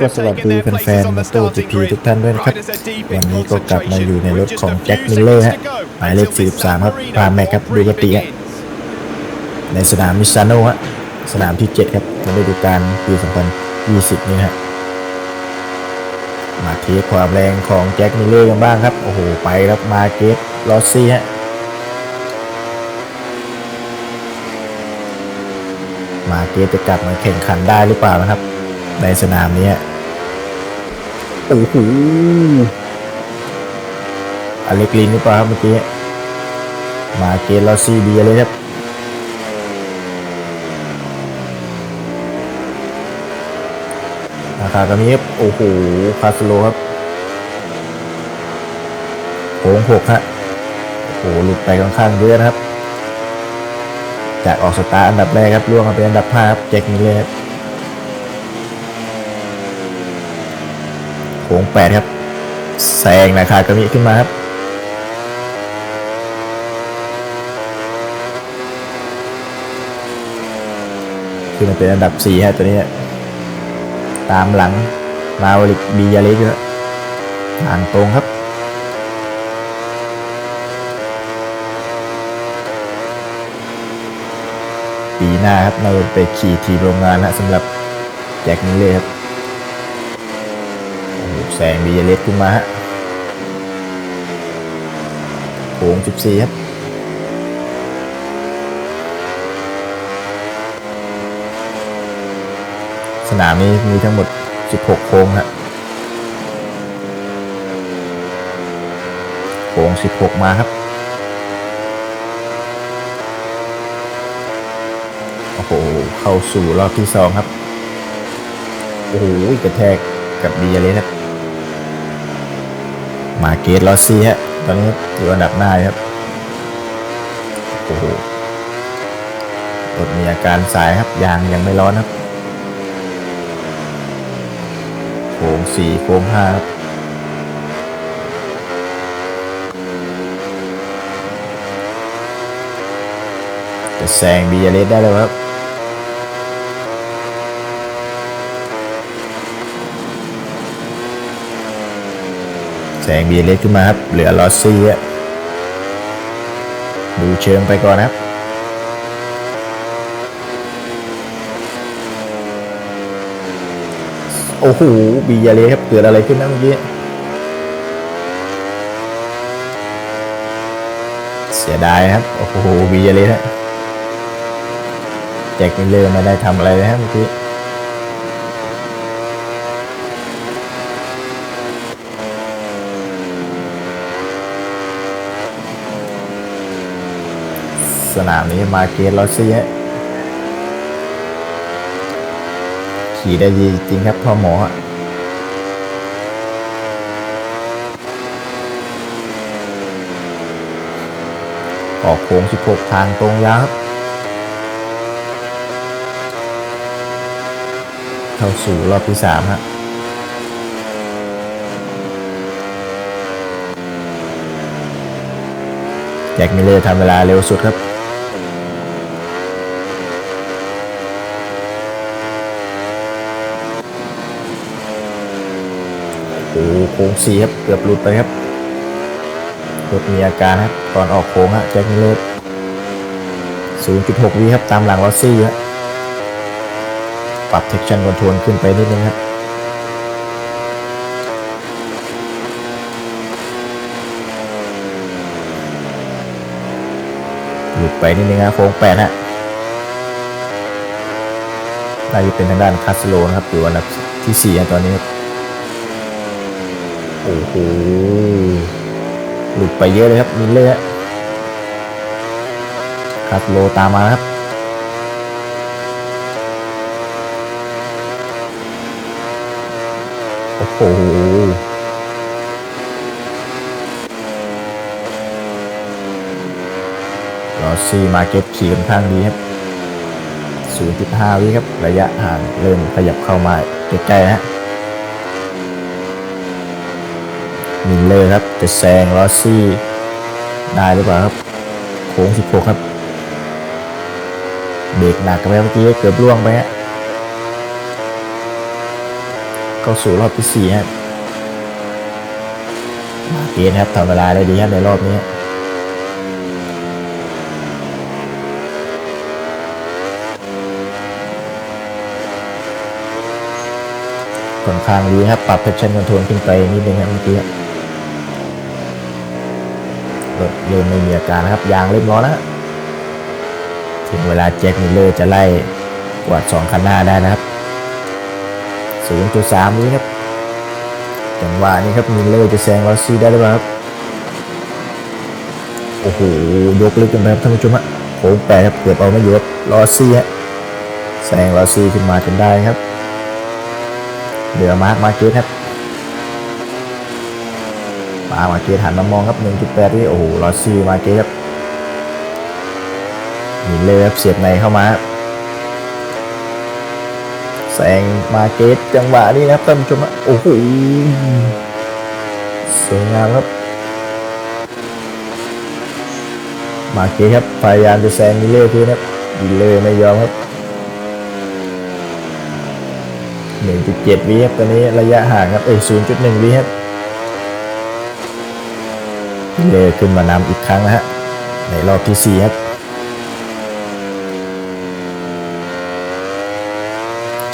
ก็สวัสดีแฟนๆมาโต้จีพีทุกท่านด้วยนะครับ วันนี้ก็กลับมาอยู่ในรถของแจ็คมิลเลอร์ฮะหมายเลข 43 ครับพาแม็กครับดูกติฮะในสนามมิซานโนฮะสนามที่ 7 ครับในฤดูกาลปี 2020 นี้ฮะมาเทสความแรงของแจ็คมิลเลอร์กันบ้างครับ โอ้โห ไปครับมาเกตลอสซี่ฮะมาเกตจะกลับมาแข่งขันได้หรือเปล่านะครับ ในสนามนี้ โอ้โหอเล็กลินหรือเปล่าครับเมื่อกี้ มาเกตลอซีเบียเลยครับราคาตอนนี้ครับโอ้โห คาสโลครับโค้งหกฮะโอ้โหหลุดไปค่อนข้างเยอะนะครับ จากออกสตาร์อันดับแรกครับล่วงมาเป็นอันดับห้าครับแจ็คมิเลอร์ ครับโค้งแปดครับแซงราคากระมิขึ้นมาครับขึ้นมาเป็นอันดับสี่ฮะตัวนี้ ตามหลังมาวลิกบียาลิกอยู่ทางตรงครับปีหน้าครับเราไปขี่ทีมโรงงานนะสำหรับแจ็คมิลเลอร์ครับ แซงบียาลิกขึ้นมาฮะโค้ง14 ครับสนามนี้มีทั้งหมด 16 โค้งฮะโค้ง 16 มาครับ โอ้โห เข้าสู่รอบที่สองครับ โอ้โหกระแทกกับบีเลยครับ มาเกตลอสซี่ฮะ ตอนนี้อยู่อันดับหน้าครับ โอ้โหรถมีอาการสายครับยางยังไม่ร้อนครับโค้งสี่โค้งห้าครับจะแซงบีเอเลสได้เลยครับ แซงบีเอเลสขึ้นมาครับ เหลือลอสซี่อะดูเชิงไปก่อนนะครับโอ้โหบีเอเลสครับเกิดอะไรขึ้นนะเมื่อกี้เสียดายครับ โอ้โหบีเอเลสฮะแจ็คมิลเลอร์ไม่ได้ทำอะไรเลยฮะเมื่อกี้ สนามนี้มาเกตลอสซี่ฮะขี่ได้ดีจริงครับพ่อหมอออกโค้ง 16 ทางตรงยาวครับ เข้าสู่รอบที่สามฮะแจ็คมิเลอร์ทำเวลาเร็วสุดครับ โอ้โหโค้งสี่ครับเกือบหลุดไปครับรถมีอาการครับก่อนออกโค้งฮะแจ็คมิลเลอร์0.6วิครับตามหลังลอสซี่ฮะปรับ traction control ขึ้นไปนิดนึงครับหลุดไปนิดนึงนะโค้งแปดฮะน่าจะเป็นทางด้านคาสโลนะครับอยู่อันดับที่สี่ตอนนี้ครับ โหหลุดไปเยอะเลยครับมิลเลอร์ฮะคาสโลตามมาครับโอ้โหลอซี่มาเก็ตขี่ค่อนข้างดีครับ 0.5 วิครับ ระยะห่างเริ่มขยับเข้ามาใกล้ๆฮะ มิลเลอร์ครับจะแซงลอซี่ได้หรือเปล่าครับโค้ง16 ครับเบรกหนักกันไปเมื่อกี้เกือบล่วงไปฮะเข้าสู่รอบที่สี่ครับมาเกณฑ์ครับทำเวลาได้ดีครับในรอบนี้ค่อนข้างดีครับปรับเพชชั่นคอนโทรลขึ้นไปนิดนึงครับเมื่อกี้ รับรถเริ่มไม่มีอาการนะครับ ยางเรียบร้อยแล้วฮะถึงเวลาแจ็คมิลเลอร์จะไล่กวาดสองคันหน้าได้นะครับ 0.3 นี้ครับ จังหวะนี้ครับมิลเลอร์จะแซงลอสซี่ได้หรือเปล่าครับ โอ้โห ยกลึกกันไปครับท่านผู้ชมฮะโค้งแปดครับเกือบเอาไม่อยู่ครับลอสซี่ฮะแซงลอสซี่ขึ้นมาจนได้ครับ เหลือมาร์คมาเก็ตครับ มามาเกตหันมามองครับ 1.8ที่โอ้โหลอซี่มาเกตครับมิลเลอร์ครับเสียบในเข้ามาแซงมาเกตจังหวะนี้นะครับท่านผู้ชมะโอ้โหสวยงามครับ มาเกตครับพยายามจะแซงมิเลอร์คืนครับมิเลอร์ไม่ยอมครับ1.7วิครับตอนนี้ระยะห่างครับเอ้ย0.1วิครับ เลยขึ้นมานำอีกครั้งนะฮะ ในรอบที่ 4 ครับ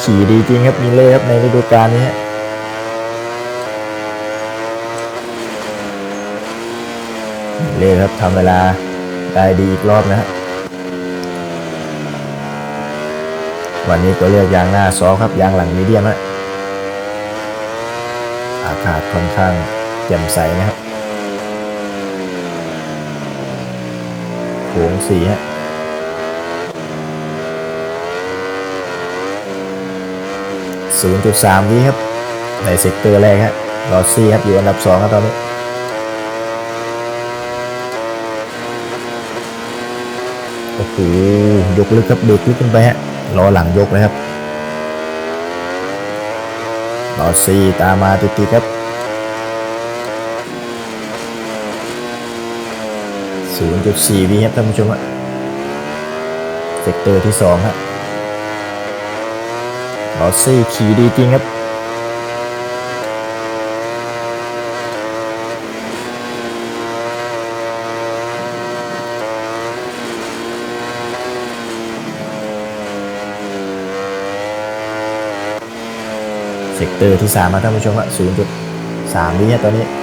ขี่ดีจริงครับมิเล่ครับในฤดูกาลนี้ฮะมิเล่ครับทำเวลาได้ดีอีกรอบนะฮะวันนี้ก็เลือกยางหน้าซอครับยางหลังมีเดียมฮะอากาศค่อนข้างแจ่มใสนะครับ โค้งสีฮะศูนย์จุดสามวิครับ ในเซกเตอร์แรกฮะลอซี่ครับ อยู่อันดับสองครับตอนนี้โอ้โหยกลึกครับเบรกลึกขึ้นไปฮะล้อหลังยกเลยครับลอซี่ตามมาติดๆครับ 0.4วิครับท่านผู้ชมฮะเซกเตอร์ที่2ฮะลอซี่ขี่ดีจริงครับเซกเตอร์ที่3มาท่านผู้ชมฮะ0.3วิฮะตอนนี้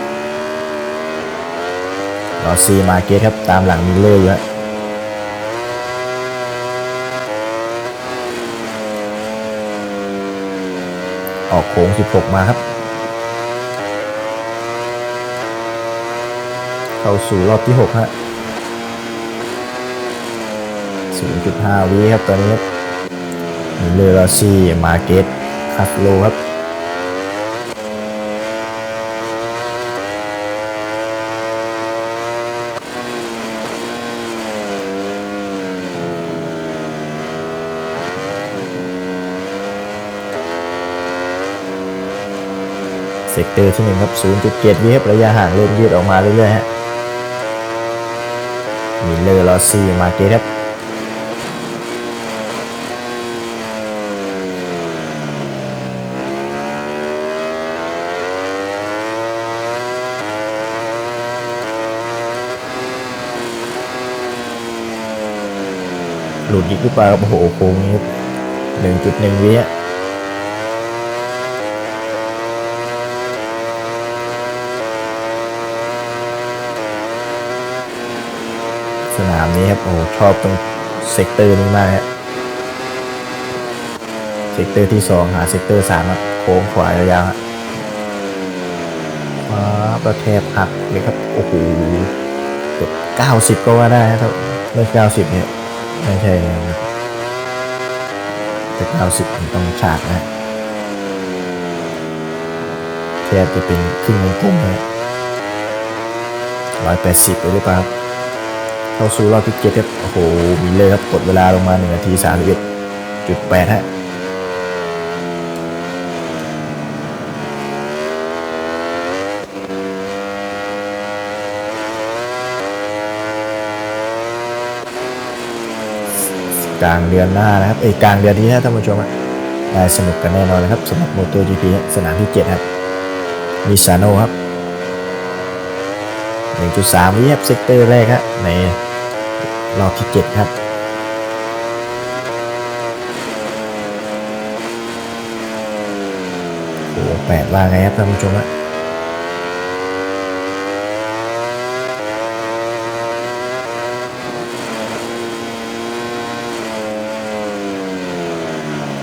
อซีมาเกตครับ ตามหลังมิลเลอร์อยู่ฮะออกโค้ง 16 มาครับ เข้าสู่รอบที่ 6 ฮะ 0.5 วิครับตอนนี้มิลเลอร์ลอซีมาเกตคัสโลครับ เซกเตอร์ที่หนึ่งครับ 0.7 วิครับระยะห่างเริ่มยืดออกมาเรื่อยๆฮะมิลเลอร์ลอซี่มาเกตครับหลุดอีกหรือเปล่าครับโอ้โหโค้งนี้ครับ1.1วิฮะ สนามนี้ครับ โอ้ชอบตรงเซกเตอร์นี้มากฮะเซกเตอร์ที่สองหาเซกเตอร์สามครับโค้งขวายาวๆฮะว้าประแทบหักเลยครับ โอ้โหเกือบเก้าสิบก็ว่าได้ครับไม่เก้าสิบเนี่ยไม่ใช่ครับแต่เก้าสิบต้องฉากนะแทบจะเป็นครึ่งวงกลมเลยร้อยแปดสิบหรือเปล่า เข้าสู่รอบที่เจ็ดครับโอ้โหมีเลยครับกดเวลาลงมา1นาที31.8ฮะกลางเดือนหน้านะครับเอ้กลางเดือนนี้นะท่านผู้ชมฮะได้สนุกกันแน่นอนนะครับสำหรับโมโต GP สนามที่7ครับมิซาโนครับ1.3วิครับเซกเตอร์แรกครับใน รอบที่7ครับโอ้แปดว่าไงครับท่านผู้ชมฮะ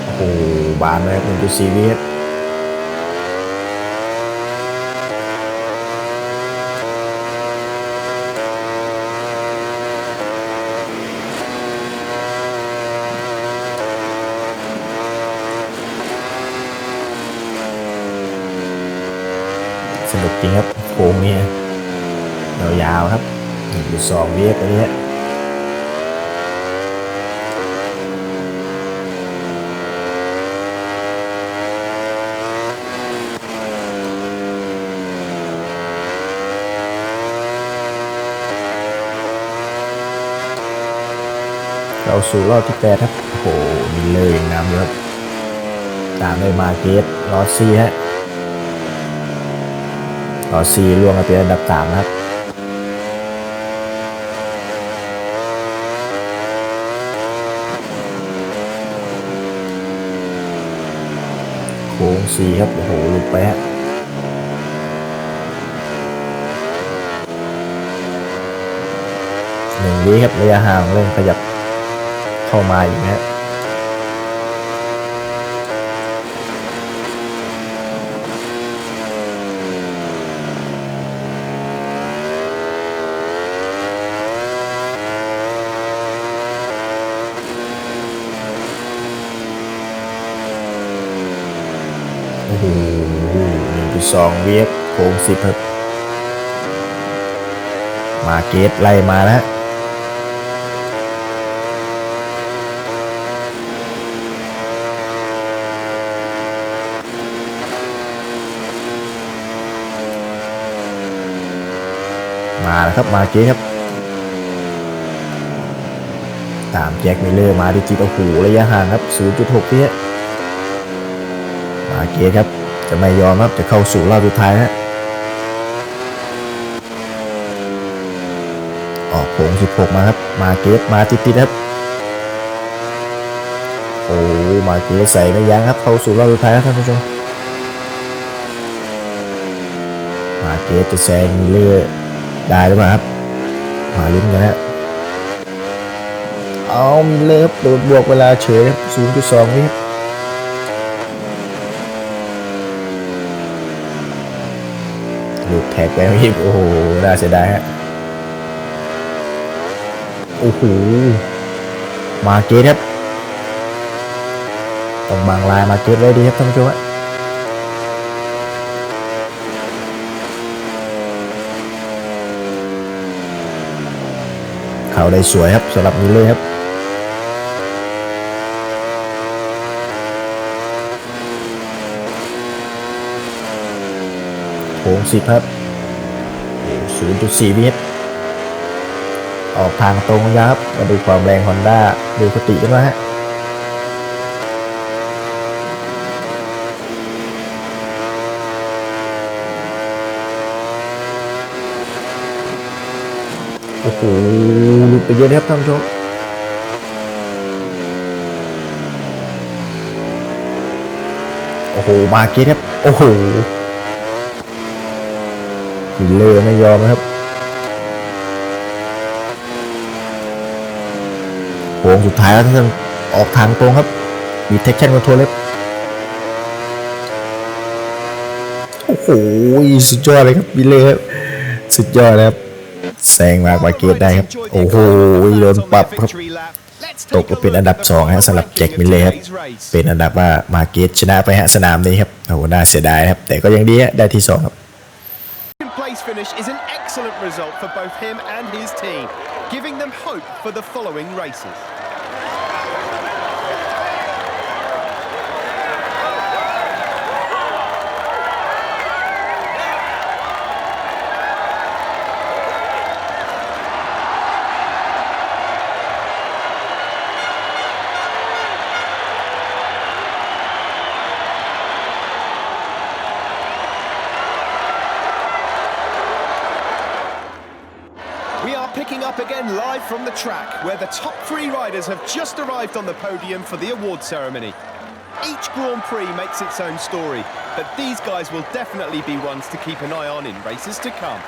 โอ้โหบานเลยครับหนึ่งจุดสี่วิครับสนุกจ ริงครับโค้งนี้ยาวๆครับหนึ่สองเวิครับอันนี้ฮะเราสู่รอบที่แปดครับ โอ้โหมีเลยอย่างงามเยครับ ตามด้วยมาเกตลอสซี่ฮะ ลอสซี่ล่วงมาเป็นอันดับสามนะครับโค้งสี่ครับ โอ้โหหลุดไปฮะหนึ่งวิครับระยะห่างเริ่มขยับเข้ามาอีกนะ สองเวฟโค้งสิบครับ มาเกตไล่มาแล้วมาแล้วครับมาเกครับ ตามแจ็คมิเลอร์มาดิจิตโอ้โหระยะห่างครับ 0.6เพี้ยมาเกครับ จะไม่ยอมครับจะเข้าสู่รอบสุดท้ายฮะออกโค้ง16 มาครับ มาเกตมาติดๆครับโอ้มาเกตใส่ไม่ยั้งครับ เข้าสู่รอบสุดท้ายครับท่านผู้ชมมาเกตจะแซงมิลเลอได้หรือเปล่าครับมาลุ้นกันฮะเอามีเลิฟโดดบวกเวลาเฉยครับ0.2วิครับหลุดแท็กไปอีกโอ้โหน่าเสียดายฮะโอ้โหมาเกตครับต้องบางลายมาเกตไว้ดีครับท่านผู้ชมฮะเขาได้สวยครับสำหรับมิลเลอร์ครับโค้งสิบครับ ศูนย์จุดสี่วิตออกทางตรงครับ มาดูความแรงฮอนด้าดูคติกันว่าฮะโอ้โหหลุดไปเยอะนะครับท่านผู้ชมโอ้โห มาเก็ตครับ โอ้โห ฮิลเลอร์ไม่ยอมนะครับโค้งสุดท้ายแล้วท่านออกทางตรงครับ มีเทคชั่นคอนโทรลเล็บโอ้โหสุดยอดเลยครับฮิเลอร์ครับสุดยอดนะครับแซงมากมาเกตได้ครับ โอ้โหโดนปรับครับ ตกมาเป็นอันดับ2ฮะสำหรับแจ็คมิลเลอร์ครับ เป็นอันดับว่ามาเกตชนะไปฮะสนามนี้ครับโอ้โหน่าเสียดายครับ แต่ก็ยังดีฮะได้ที่2ครับ finish is an excellent result for both him and his team, giving them hope for the following races. Picking up again live from the track, where the top three riders have just arrived on the podium for the award ceremony. Each Grand Prix makes its own story, but these guys will definitely be ones to keep an eye on in races to come.